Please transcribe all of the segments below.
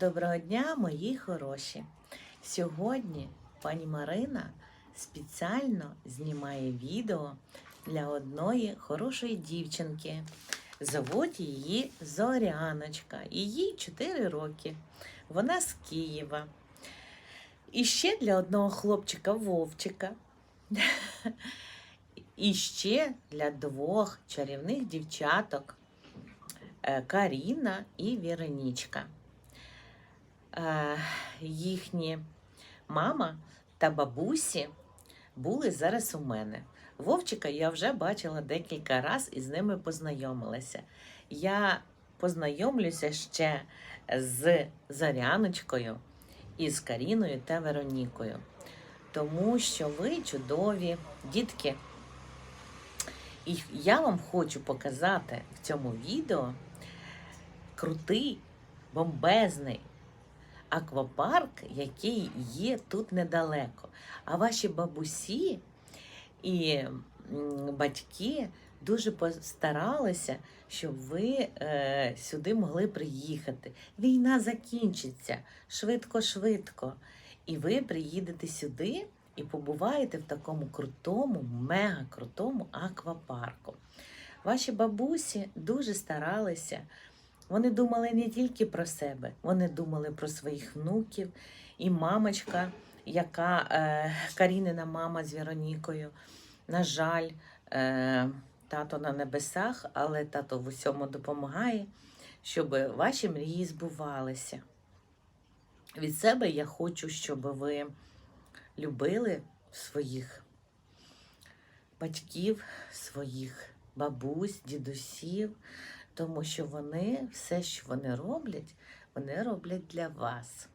Доброго дня, мої хороші! Сьогодні пані Марина спеціально знімає відео для одної хорошої дівчинки. Зовуть її Зоряночка. Їй 4 роки. Вона з Києва. І ще для одного хлопчика Вовчика. І ще для двох чарівних дівчаток е, Каріна і Веронічка. Е, Їхні мама та бабусі були зараз у мене. Вовчика я вже бачила декілька разів і з ними познайомилася. Я познайомлюся ще з Заряночкою, і з Каріною та Веронікою, тому що ви чудові дітки. І я вам хочу показати в цьому відео крутий, бомбезний аквапарк, який є тут недалеко. А ваші бабусі і батьки дуже постаралися, щоб ви е, сюди могли приїхати. Війна закінчиться швидко-швидко. І ви приїдете сюди і побуваєте в такому крутому, мега крутому аквапарку. Ваші бабусі дуже старалися. Вони думали не тільки про себе, вони думали про своїх внуків і мамочка, яка е, Карінина мама з Веронікою. На жаль, е, тато на небесах, але тато в усьому допомагає, щоб ваші мрії збувалися. Від себе я хочу, щоб ви любили своїх батьків, своїх бабусь, дідусів, тому що вони все, що вони роблять, вони роблять для вас.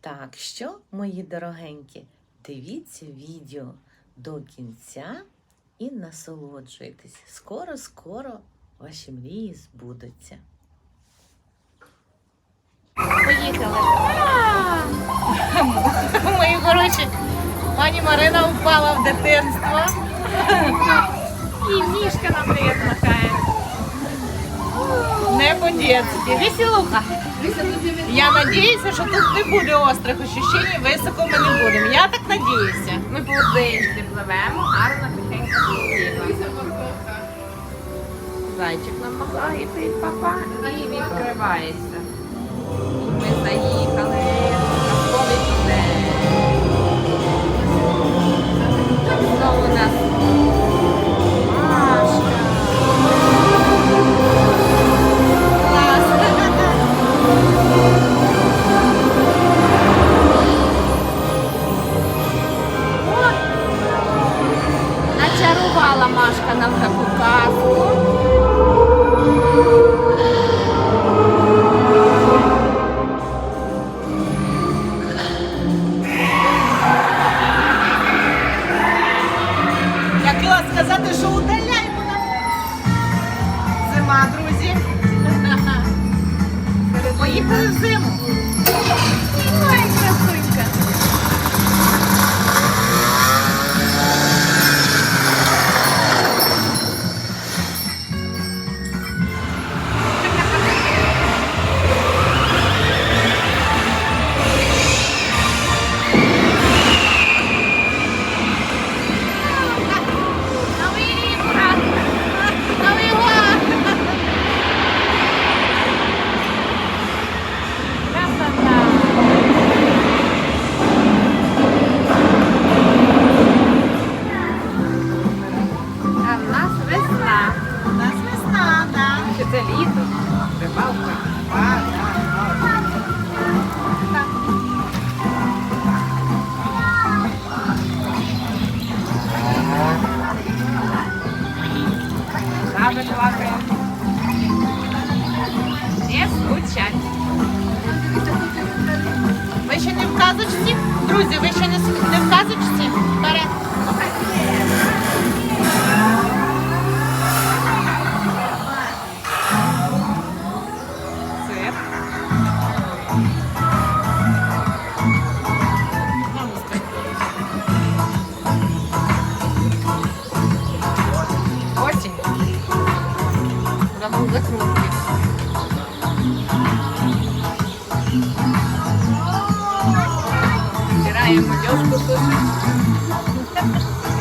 Так що, мої дорогенькі, дивіться відео до кінця і насолоджуйтесь. Скоро-скоро ваші мрії збудуться. Поїхали. Мої хороші, пані Марина впала в дитинство. І мішка нам привіт махає. Не по-дєцьки. Веселуха. Я надіюся, що тут не буде острих ощущень, високо ми не будемо. Я так надіюся. Ми по водичці пливемо, гарно тихенько спокійно. Зайчик нам махає, ти папа, і відкривається. Поїхали Друзі, ви ще не, в казочці? I am Josephus.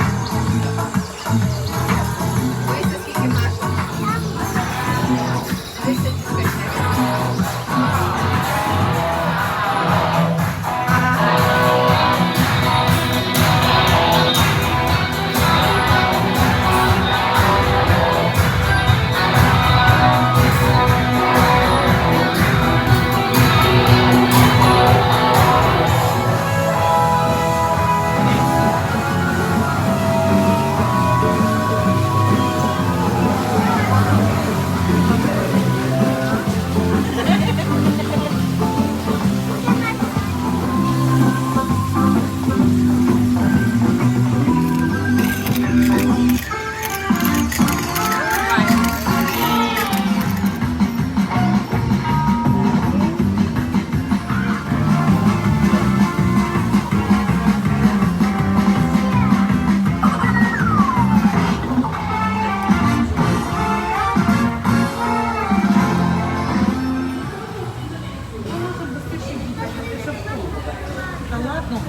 Та ладно.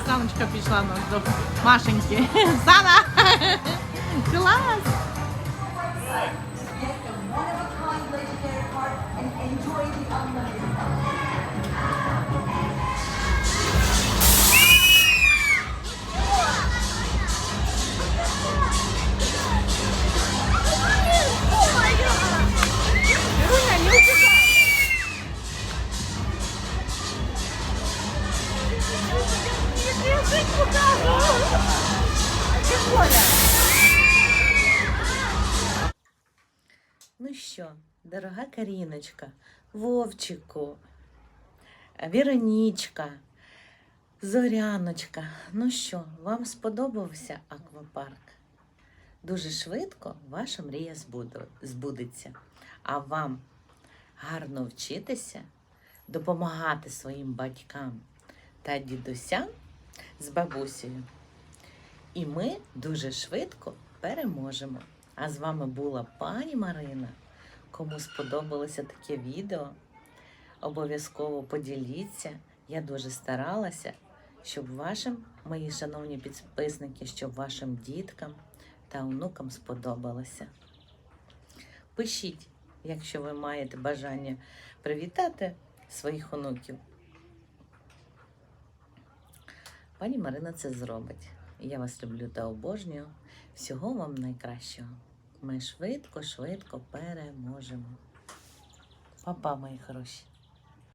Оксаночка пішла нас до Машеньки. Оксана! Клас! Ну що, дорога Каріночка, Вовчику, Віронічка, Зоряночка, ну що, вам сподобався аквапарк? Дуже швидко ваша мрія збудеться. А вам гарно вчитися, допомагати своїм батькам та дідусям з бабусею. І ми дуже швидко переможемо. А з вами була пані Марина. Кому сподобалося таке відео, обов'язково поділіться. Я дуже старалася, щоб вашим, мої шановні підписники, щоб вашим діткам та онукам сподобалося. Пишіть, якщо ви маєте бажання привітати своїх онуків. Пані Марина це зробить. Я вас люблю та обожнюю. Всього вам найкращого. Ми швидко, швидко переможемо. Папа, мої хороші.